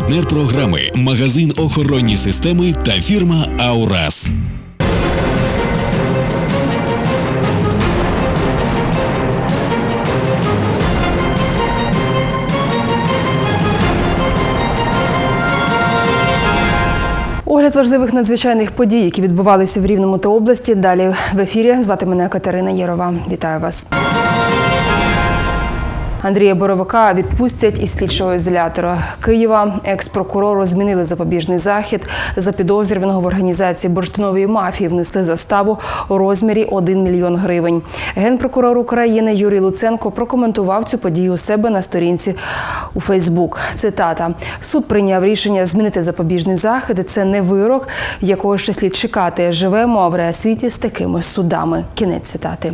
Партнер програми магазин охоронні системи та фірма Аурас. Огляд важливих надзвичайних подій, які відбувалися в Рівному та області. Далі в ефірі звати мене Катерина Єрова. Вітаю вас. Андрія Боровика відпустять із слідчого ізолятора Києва. Екс-прокурору змінили запобіжний захід. За підозрюваного в організації бурштинової мафії внесли заставу у розмірі 1 мільйон гривень. Генпрокурор України Юрій Луценко прокоментував цю подію у себе на сторінці у Фейсбук. Цитата: суд прийняв рішення змінити запобіжний захід. Це не вирок, якого ще слід чекати. Живемо в реасвіті з такими судами. Кінець цитати.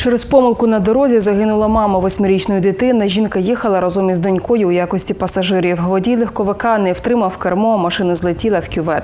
Через помилку на дорозі загинула мама восьмирічної дитини. Жінка їхала разом із донькою у якості пасажирів. Водій легковика не втримав кермо, машина злетіла в кювет.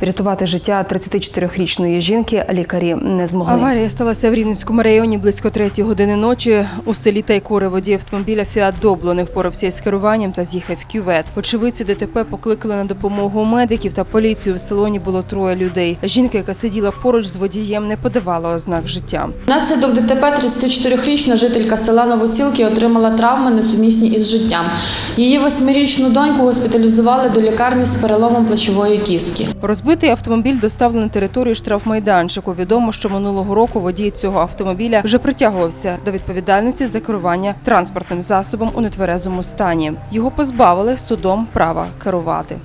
Врятувати життя 34-річної жінки лікарі не змогли. Аварія сталася в Рівненському районі близько третій години ночі. У селі Тайкури водій автомобіля Фіат Добло не впорався із керуванням та з'їхав в кювет. Очевидці ДТП покликали на допомогу медиків та поліцію. В салоні було троє людей. Жінка, яка сиділа поруч з водієм, не подавала ознак життя. Внаслідок ДТП 34-річна жителька села Новосілки отримала травми несумісні із життям. Її восьмирічну доньку госпіталізували до лікарні з переломом плечової кістки. Розбитий автомобіль доставлено на територію штрафмайданчику. Відомо, що минулого року водій цього автомобіля вже притягувався до відповідальності за керування транспортним засобом у нетверезому стані. Його позбавили судом права керувати.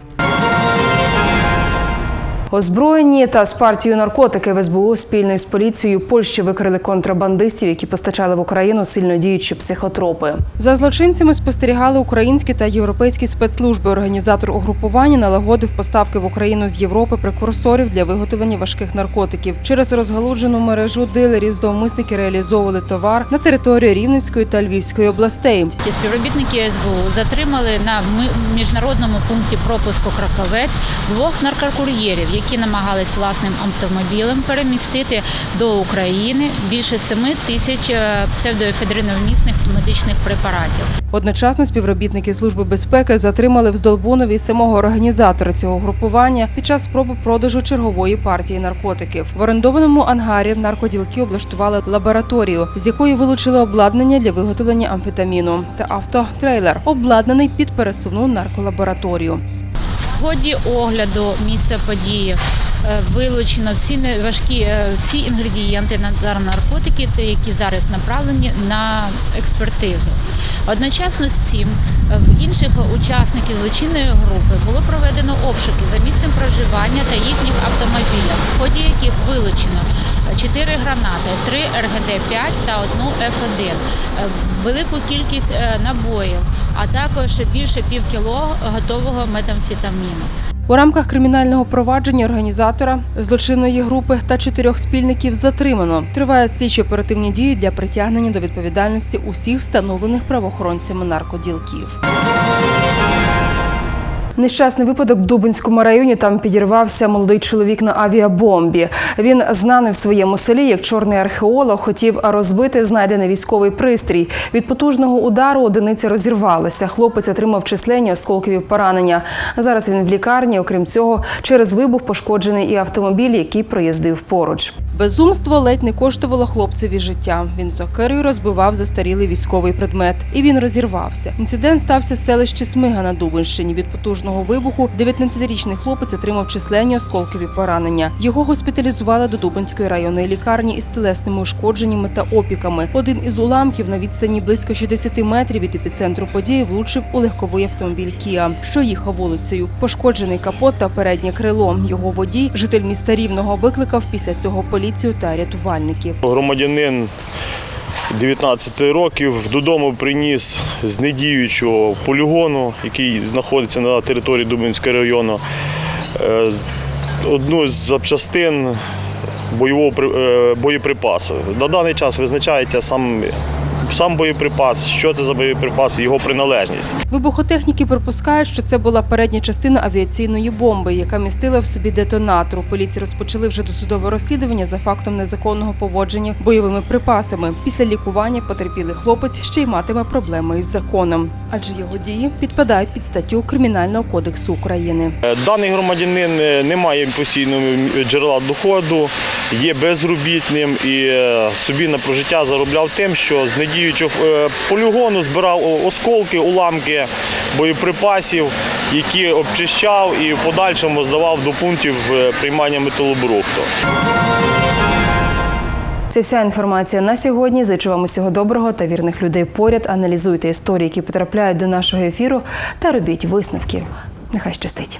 Озброєні та з партією наркотики в СБУ спільно із поліцією Польщі викрили контрабандистів, які постачали в Україну сильно діючі психотропи. За злочинцями спостерігали українські та європейські спецслужби. Організатор угрупування налагодив поставки в Україну з Європи прекурсорів для виготовлення важких наркотиків. Через розгалуджену мережу дилерів зловмисники реалізовували товар на території Рівненської та Львівської областей. Ті співробітники СБУ затримали на міжнародному пункті пропуску Краковець двох наркокур'єрів, які намагались власним автомобілем перемістити до України більше 7 тисяч е, псевдоефедриновмісних медичних препаратів. Одночасно співробітники служби безпеки затримали в Здолбунові самого організатора цього групування під час спроби продажу чергової партії наркотиків. В орендованому ангарі наркоділки облаштували лабораторію, з якої вилучили обладнання для виготовлення амфетаміну та автотрейлер, обладнаний під пересувну нарколабораторію. Ході огляду місця події е, вилучено всі важкі е, всі інгредієнти на на наркотики, які зараз направлені на експертизу. Одночасно з цим е, в інших учасників злочинної групи було проведено обшуки за місцем проживання та їхніх автомобілях, ході яких вилучено 4 гранати, 3 РГД-5 та одну Ф1, е, велику кількість е, набоїв, а також більше пів кіло готового метамфетаміну. У рамках кримінального провадження організатора злочинної групи та чотирьох спільників затримано. Тривають слідчі оперативні дії для притягнення до відповідальності усіх встановлених правоохоронцями наркоділків. Нещасний випадок в Дубинському районі. Там підірвався молодий чоловік на авіабомбі. Він знаний в своєму селі як чорний археолог. Хотів розбити знайдений військовий пристрій. Від потужного удару одиниця розірвалася. Хлопець отримав численні осколкові поранення. Зараз він в лікарні. Окрім цього, через вибух пошкоджений і автомобіль, який проїздив поруч. Безумство ледь не коштувало хлопцеві життя. Він сокирою розбивав застарілий військовий предмет, і він розірвався. Інцидент стався в селищі Смига на Дубинщині. Від потужного вибуху 19-річний хлопець отримав численні осколкові поранення. Його госпіталізували до Дубинської районної лікарні із телесними ушкодженнями та опіками. Один із уламків на відстані близько 60 метрів від епіцентру події влучив у легковий автомобіль Кіа, що їхав вулицею. Пошкоджений капот та переднє крило. Його водій, житель міста Рівного, викликав після цього поліцію та рятувальників. Громадянин 19 років додому приніс з недіючого полігону, який знаходиться на території Дубинського району, е, одну з запчастин бойового е, боєприпасу. На даний час визначається сам сам боєприпас, що це за боєприпас, його приналежність. Вибухотехніки припускають, що це була передня частина авіаційної бомби, яка містила в собі детонатор. Поліції розпочали вже досудове розслідування за фактом незаконного поводження бойовими припасами. Після лікування потерпілий хлопець ще й матиме проблеми із законом, адже його дії підпадають під статтю Кримінального кодексу України. Е, Даний громадянин е, не має постійного джерела доходу, є безробітним і е, собі на прожиття заробляв тим, що з недіючого е, полігону збирав осколки, уламки боєприпасів, які обчищав і в подальшому здавав до пунктів е, приймання металобрухту. Це вся інформація на сьогодні. Зичу вам усього доброго та вірних людей поряд. Аналізуйте історії, які потрапляють до нашого ефіру, та робіть висновки. Нехай щастить.